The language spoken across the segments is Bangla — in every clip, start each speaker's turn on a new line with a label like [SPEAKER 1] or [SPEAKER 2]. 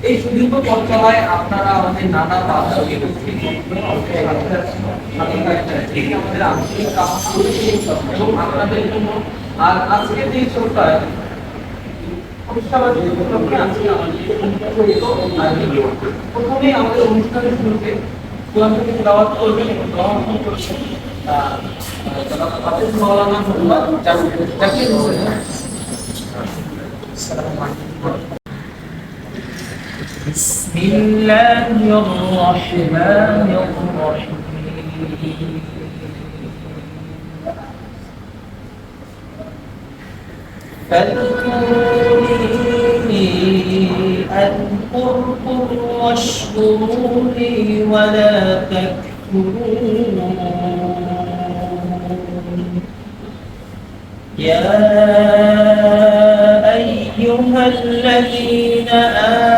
[SPEAKER 1] এই সুদীর্ঘ পথ চলায় আপনারা আমাদের নানা আপনাদের জন্য আর আজকে যে আমাদের অনুষ্ঠানের শুরুতে
[SPEAKER 2] الله الرحمن الرحيم فاذكروني أذكركم واشكروا لي ولا تكفرون يا أيها الذين آمنوا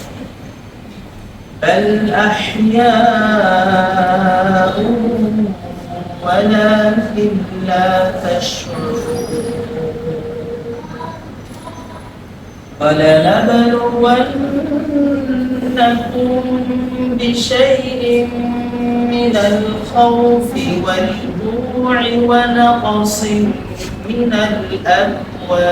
[SPEAKER 2] بل أحياء ولكن لا تشعرون. ولنبلونكم بشيء من الخوف والجوع ونقص من الأموال.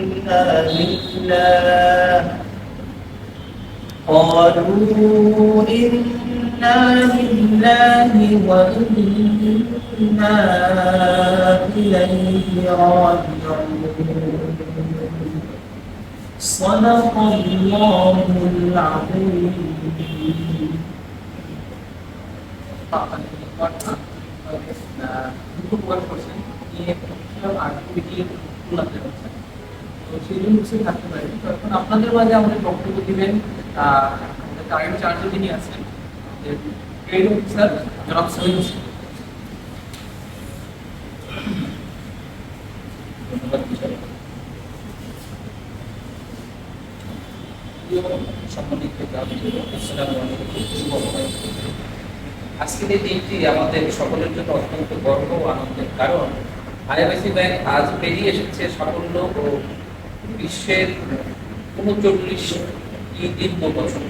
[SPEAKER 2] إلا مثلاه قالوا إنا لله وإنا إليه راجعون. صدق الله العظيم
[SPEAKER 1] one question, a activity থাকতে পারি তো এখন আপনাদের মাঝে আমাদের বক্তব্য দিবেন আমাদের কারেন্ট যিনি আছেন অফিসার জনাব।
[SPEAKER 3] আজকের এই দিনটি আমাদের সকলের জন্য অত্যন্ত গর্ব ও আনন্দের কারণ। আইএফআইসি ব্যাংক আজ বেরিয়ে এসেছে সাফল্য ও বিশ্বের উনচল্লিশ দীর্ঘ বছর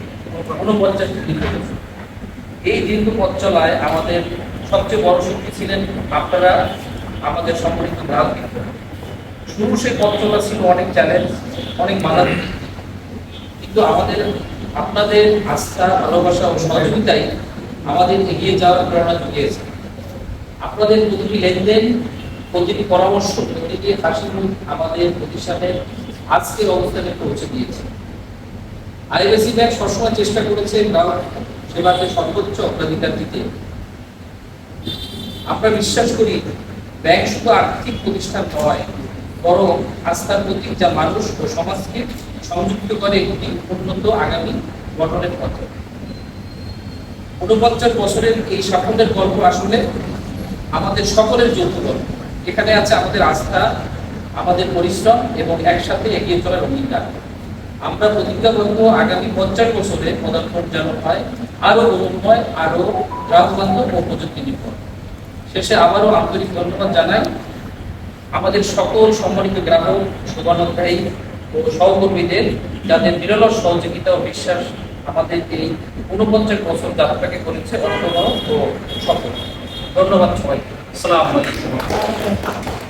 [SPEAKER 3] উনপঞ্চাশটি দীর্ঘ বছর। এই দীর্ঘ পথ চলায় আমাদের সবচেয়ে বড় শক্তি ছিলেন আপনারা, আমাদের শুরু সে পথ চলা ছিল অনেক চ্যালেঞ্জ অনেক বাধা। কিন্তু আমাদের, আপনাদের আস্থা, ভালোবাসা ও সহযোগিতাই আমাদের এগিয়ে যাওয়ার প্রেরণা জুগিয়েছে। আপনাদের প্রতিটি লেনদেন, প্রতিটি পরামর্শ, প্রতিটি হাসি আমাদের প্রতিষ্ঠানের আজকের অবস্থানে পৌঁছে দিয়েছে। আইএসি ব্যাংক সবসময় চেষ্টা করেছে গ্রাহক সেবাকে সর্বোচ্চ অগ্রাধিকার দিতে। আমরা বিশ্বাস করি ব্যাংক শুধু আর্থিক প্রতিষ্ঠান নয়, বরং আস্থার প্রতীক যা মানুষ ও সমাজকে সংযুক্ত করে একটি উন্নত আগামী গঠনের পথে। ঊনপঞ্চাশ বছরের এই সাফল্যের গল্প আসলে আমাদের সকলের যৌথ গল্প এখানে আছে আমাদের আস্থা আমাদের পরিশ্রম এবং একসাথে এগিয়ে চলার অঙ্গীকার। আমরা প্রতিজ্ঞাবদ্ধ আগামী পঞ্চাশ বছরে পদার্পণ যেন হয় আরও অনুময় আরও গ্রাহকবান্ধব ও প্রযুক্তি নির্ভর। শেষে আবারও আন্তরিক ধন্যবাদ জানাই আমাদের সকল সম্মানিত গ্রাহক শুভানুধ্যায়ী ও সহকর্মীদের, যাদের নিরলস সহযোগিতা ও বিশ্বাস আমাদের এই উনপঞ্চাশ বছর যাত্রাকে করেছে অর্থবহ ও সফল। ধন্যবাদ সবাইকে। আসসালামু আলাইকুম।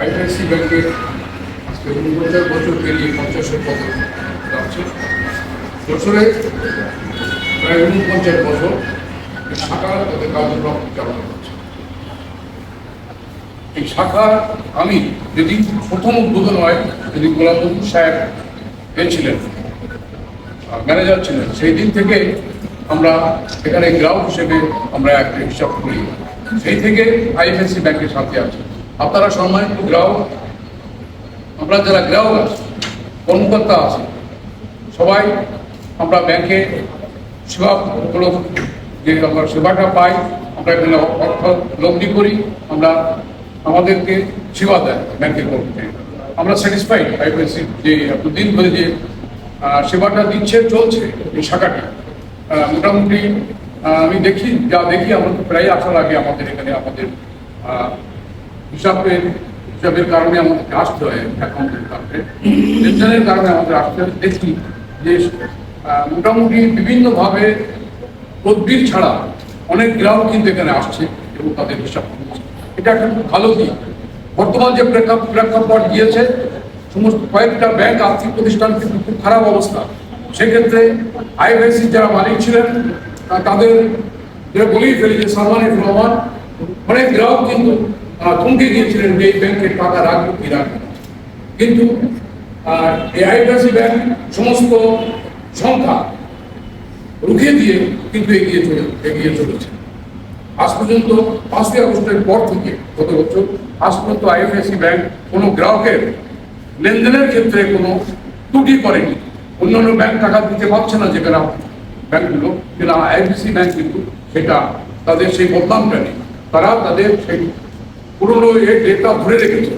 [SPEAKER 4] আইআইসি ব্যাংকের আজকে উনপঞ্চাশ বছর পেরিয়ে পঞ্চাশের পথে যাচ্ছে বছরে প্রায় উনপঞ্চাশ বছর শাখা তাদের কার্যক্রম চালানো হচ্ছে। এই শাখা আমি যেদিন প্রথম উদ্বোধন হয় যেদিন গোলাম সাহেব পেয়েছিলেন ম্যানেজার ছিলেন, সেই দিন থেকে আমরা এখানে গ্রাহক হিসেবে আমরা একটা হিসাব করি। সেই থেকে আইএফএসসি ব্যাংকের সাথে আছি। আপনারা সম্মানিত গ্রাহক, আমরা যারা গ্রাহক আছি, কর্মকর্তা আছে, সবাই আমরা ব্যাংকে সেবা সেবামূলক যে আমরা সেবাটা পাই, আমরা এখানে অর্থ লব্ধি করি, আমরা আমাদেরকে সেবা দেয় ব্যাংকের কর্মচারী আমরা স্যাটিসফাইড আইপিএসসি যে এতদিন ধরে যে সেবাটা দিচ্ছে, চলছে এই শাখাটা। মোটামুটি আমি দেখি, যা দেখি, আমার প্রায় আশা লাগে আমাদের এখানে, আমাদের হিসাবের হিসাবের কারণে আমাদেরকে আসতে হয় অ্যাকাউন্টের কারণে লেনদেনের কারণে আমাদের আসতে হয়। দেখি যে মোটামুটি বিভিন্নভাবে তদবির ছাড়া অনেক গ্রাহক কিন্তু এখানে আসছে এবং তাদের হিসাব এটা একটা খুব ভালো দিক। বর্তমান যে প্রেক্ষা- প্রেক্ষাপট গিয়েছে সমস্ত কয়েকটা ব্যাংক আর্থিক প্রতিষ্ঠান কিন্তু খুব খারাপ অবস্থা। সেক্ষেত্রে আইএফআইসি যারা মালিক ছিলেন, তাদের যেটা বলেই ফেলি সালমান রহমান অনেক গ্রাহক কিন্তু থমকে গিয়েছিলেন যে এই ব্যাংকের টাকা রাখব কি রাখব কিন্তু এই আইএফআইসি ব্যাংক সমস্ত সংখ্যা রুখে দিয়ে কিন্তু এগিয়ে চলে, এগিয়ে চলেছে। আজ পর্যন্ত পাঁচই আগস্টের পর থেকে গত বছর, আজ পর্যন্ত আইএফআইসি ব্যাংক কোনো গ্রাহকের লেনদেনের ক্ষেত্রে কোনো ত্রুটি করেনি। অন্যান্য ব্যাংক টাকা দিতে পারছে না যে গ্রাহক ব্যাংকগুলো, কিন্তু আইএফআইসি ব্যাংক কিন্তু সেটা তাদের সেই বদনামটা নেই। তারা তাদের সেই পুরনো এর ডেটা ধরে রেখেছে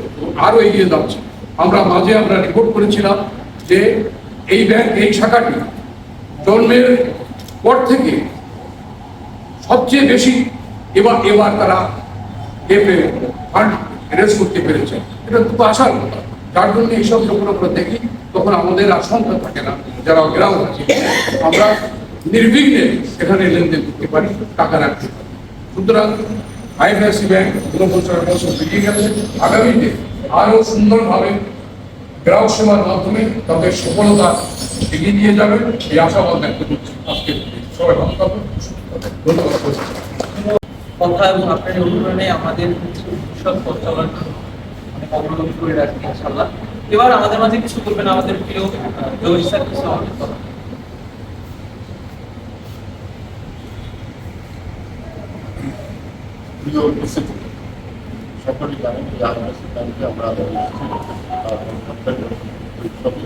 [SPEAKER 4] আরও এগিয়ে যাচ্ছে। আমরা মাঝে আমরা রিপোর্ট করেছিলাম যে এই ব্যাংক এই শাখাটি জন্মের পর থেকে সবচেয়ে বেশি এবার এবার তারা এপে ফান্ড রেজ করতে পেরেছে। এটা খুব আশার কথা যার জন্য এইসব যখন আমরা দেখি, তখন আমাদের আশঙ্কা থাকে না। যারা গ্রাম আছে, আমরা নির্বিঘ্নে এখানে লেনদেন করতে পারি, টাকা রাখতে পারি। সুতরাং আইএফআইসি ব্যাংক ঊনপঞ্চাশ বছর বেরিয়ে গেছে। আগামীতে আরও সুন্দরভাবে গ্রাহক সেবার মাধ্যমে তাদের সফলতা এগিয়ে নিয়ে যাবে এই আশাবাদ ব্যক্ত করছি। আজকে সবাই ভালো। ধন্যবাদ।
[SPEAKER 1] কথা এবং আপনার অনুপ্রেরণে আমাদের ভবিষ্যৎ পথ চলার অনেক অগ্রগতি করে রাখি ইনশাল্লাহ এবার আমাদের মাঝে কিছু করবেন আমাদের প্রিয় জহির কিছু আমাদের কথা।
[SPEAKER 5] সকলেই জানেন যে আদিবাসী ব্যাংকে আমরা উৎসবে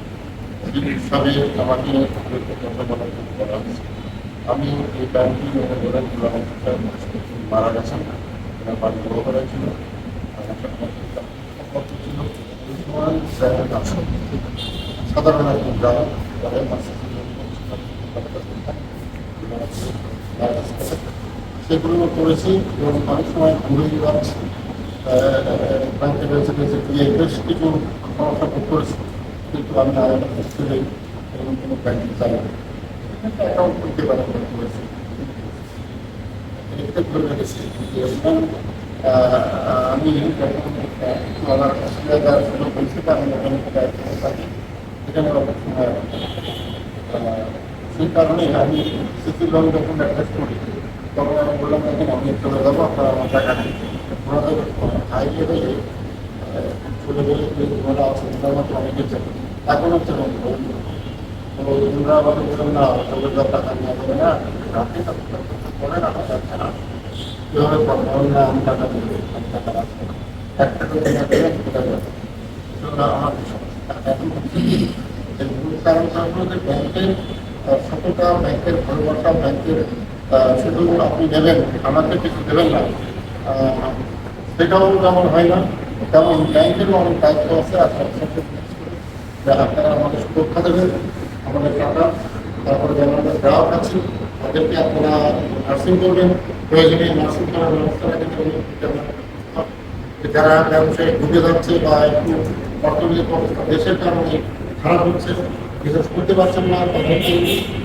[SPEAKER 5] এই উৎসবে আমাকে বলার হয়েছে আমি এই ব্যাংকটি অনুমোদন মারা গেছেন করা আমার সাথে ছিল সাধারণ একজন গ্রাহক তাদের মাসে সেগুলো করেছি এবং অনেক সময় ঘুরে যাচ্ছি ব্যাংকে রয়েছে রয়েছে গিয়ে বেশ কিছু সমস্যা ভোগ করেছি কিন্তু আমি আলাদা হোস্টেলে এরকম কোনো ব্যাংকে চাই না অ্যাকাউন্ট করতে পারা করেছি এতে করে রেখেছি এবং আহ, আমি যখন আহ, আমার অসুবিধা দেওয়ার জন্য বলছি আমি ওখানে থেকে থাকি এখানে অনেক সময় আহ, সেই কারণে আমি সিসি লোন যখন অ্যাড্রেস করি তখন আমি বললাম এখন আমি চলে যাব আপনারা আমার টাকা নেই ওনাদের হাইকে গেলে চলে গেলে ওনারা আছে ওনার মতো অনেকে যাবে এখন হচ্ছে তো ওনারা আমাকে বললেন না হলো যে ব্যাংকের ভালোবাসা ব্যাংকের শুধু আপনি দেবেন আমাকে কিছু দেবেন না। সেটাও যেমন হয় না। তেমন ব্যাংকেরও অনেক দায়িত্ব আছে, আর আপনারা আমাদের সুরক্ষা দেবেন, আমাদের টাকা, তারপরে যারা আমাদের গ্রাহক আছে, তাদেরকে আপনারা নার্সিং করবেন। প্রয়োজনে নার্সিং করার ব্যবস্থা রাখবেন যারা ব্যবসায় ঢুকে যাচ্ছে বা একটু অর্থনৈতিক অবস্থা দেশের কারণে খারাপ হচ্ছে বিশেষ করতে পারছেন না তাদেরকে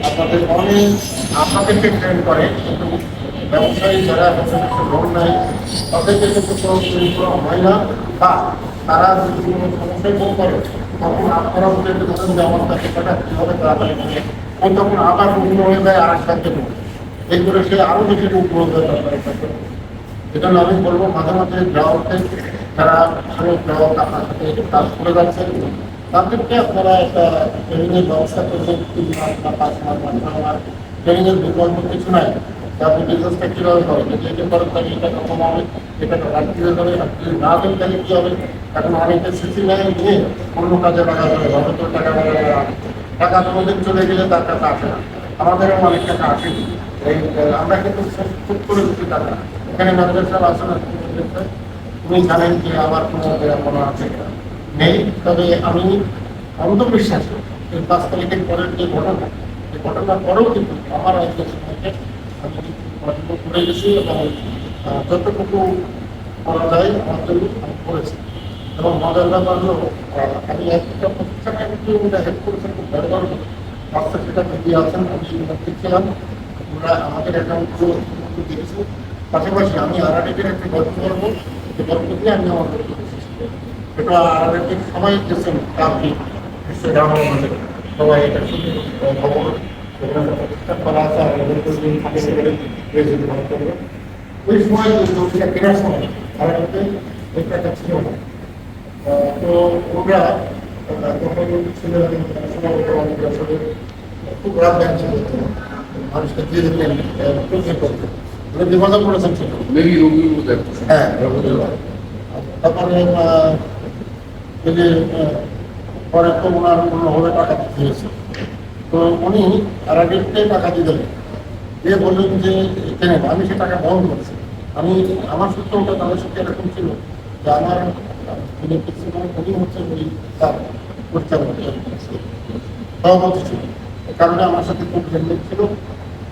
[SPEAKER 5] আপনাদের অনেক আপনাদেরকে ট্রেন করে ব্যবসায়ী যারা লোন নেয়, তাদেরকে কিন্তু কোনো করা হয় না বা তারা যদি কোনো সমস্যায় ভোগ করে তখন আপনারা ওদেরকে ধরেন যে আমার কাছে টাকা কীভাবে তাড়াতাড়ি করে ও তখন আবার রুগ্ন হয়ে যায় আর এক ব্যাংকে এই করে সে আরও বেশি রূপ হয়ে যায় তার। এজন্য আমি বলব মাঝে মাঝে গ্রাহকদের, যারা ভালো গ্রাহক আপনার সাথে কাজ করে যাচ্ছেন তাদেরকে আপনারা একটা ট্রেনিংয়ের ব্যবস্থা করবেন তিন মাস বা পাঁচ মাস, বা ছয় মাস? ট্রেনিংয়ের বিকল্প কিছু নাই। তা আপনি বিজনেসটা কীভাবে করেন? যদি এটা করেন তাহলে এটা কখন হবে? এটা রাখতে হবে আপনি না দেন তাহলে কী হবে? এখন অনেকে সিসি লাইন নিয়ে অন্য কাজে লাগা যাবে হয়তো টাকা টাকা কোনোদিন চলে গেলে তার কাছে আসে না। আমাদেরও অনেক টাকা আসেনি এই আমরা কিন্তু খুব করে দিচ্ছি টাকা এখানে ম্যানেজার সাহেব ম্যানেজার উনি জানেন যে আমার কোনো কোনো আছে। নেই, তবে আমি অন্ধবিশ্বাস। এই পাঁচ তারিখের পরের যে ঘটনা, এই ঘটনার পরেও কিন্তু আমার একজন সঙ্গে আমি পছন্দ করে গেছি এবং যতটুকু করা যায় আমার জন্য আমি করেছি। এবং মজার ব্যাপার আমি একটা প্রতিষ্ঠানে কিন্তু হেল্প করেছেন খুব বড় বড় বাচ্চা সেটা বেরিয়ে আছেন, আমি দেখছিলাম। আমরা আমাদের অ্যাকাউন্টগুলো দেখেছি পাশাপাশি আমি আরআরএফের একটি গল্প করব। যে গল্প দিয়ে আমি আমার। এটা আরআরএফের সবাই গেছেন আপনি নিশ্চয়ই আমার মধ্যে সবাই এটা শুনে আহ, খবর এখানে প্রতিষ্ঠান করা আছে আর এদের যদি থাকে সেখানে প্রয়োজন মনে করবে ওই সময় ওই জমিটা কেনার সময় আরআরএফে ওই টাকা ছিল না আহ, তো ওরা আহ, যখন ছিল সময় অনেক আসলে খুব রাত ব্যাংক ছিল মানুষকে দিয়ে দিতেন প্রশ্ন করতেন ওরা বিপদে পড়েছেন ছিল
[SPEAKER 4] মেরি রোগীগুলো দেখো
[SPEAKER 5] হ্যাঁ রবিবার। তারপরে আহ, এই যে পরে তো ওনার অন্যভাবে টাকা দিতে হয়েছে তো উনি আর আগেরতে টাকা দিয়ে দিলেন। দিয়ে বললেন যে, কেন? আমি সে টাকা বন্ধ করছি। আমি, আমার সূত্র ওটা তাদের সাথে এরকম ছিল যে আমার যিনি প্রিন্সিপাল উনি হচ্ছে ওই তার পরিচালক সভাপতি ছিল। কারণে আমার সাথে খুব লেনদেন ছিল।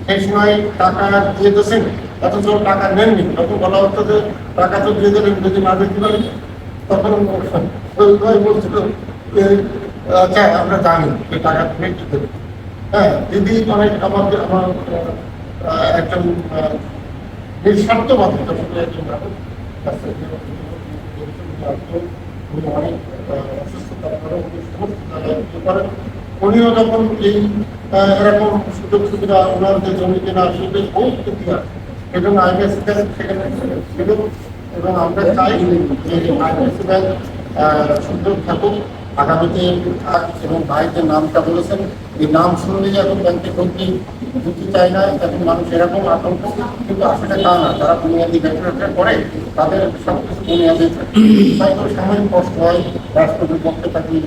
[SPEAKER 5] সেই সময় টাকা দিয়ে দিয়েছেন, অথচ টাকা নেননি। তখন বলা হতো যে, টাকা তো দিয়ে দিলেন, যদি না দিতে পারেন। তখন আচ্ছা আমরা জানি যে টাকা হ্যাঁ দিদি আমাদের আমার একজন থেকে উনি অনেক। উনিও যখন এই এরকম সুযোগ সুবিধা ওনার যে জমি কেনা সুযোগ বহুত ক্ষতি আছে সেজন্য ব্যাংক সেখানে এবং আমরা চাই যে ব্যাংক সুযোগ থাকুক আগামীতে থাক এবং ভাই যে নামটা বলেছেন। এই নাম শুনলেই এখন ব্যাংকে ঢুকতে ঢুকতে চায় না এখন মানুষ এরকম আতঙ্ক, কিন্তু আসলে তা না। যারা বুনিয়াদি ব্যবসা করে, তাদের সব বুনিয়াদি থাকে। তাই তো সাময়িক কষ্ট হয় রাষ্ট্র বিপক্ষে থাকি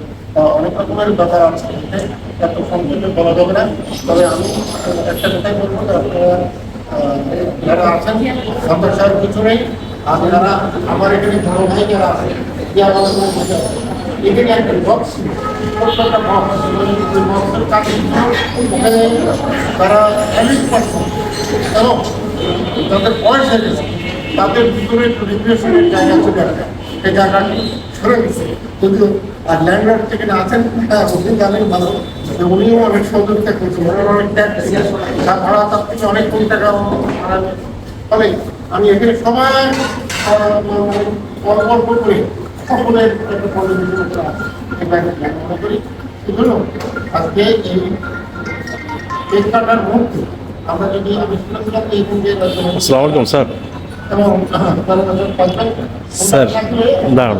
[SPEAKER 5] অনেক রকমের ব্যাপার আছে। এতে সংক্ষেপে বলা যাবে না। তবে আমি একটা কথাই বলব যে আপনারা যারা আছেন সন্তোষ কিছু নেই। আর যারা আমার এখানে বড় ভাই যারা আছে যে আমাদের কোনো বোঝা এখানে একটা বক্স তারা অনেক পার্সেন্ট এবং যাদের বয়স গেছে, তাদের ভিতরে জায়গা চলে আসে। সেই জায়গাটি সরে গেছে। যদিও আর ল্যান্ডলর্ড থেকে আছেন হ্যাঁ জানেন ভালো। উনিও অনেক সহযোগিতা করছেন ওনার অনেক তার ভাড়া তার অনেক কোটি টাকা তবে আমি এখানে সবাই আহ, মানে অল্প করে সকলের একটা মনে করি। সেজন্য আজকে এই কেক কাটার মুহূর্তে আমরা যদি আমি শুনেছিলাম এই যে
[SPEAKER 6] আসসালামু আলাইকুম স্যার।
[SPEAKER 5] এবং
[SPEAKER 6] স্যার, দাঁড়ান।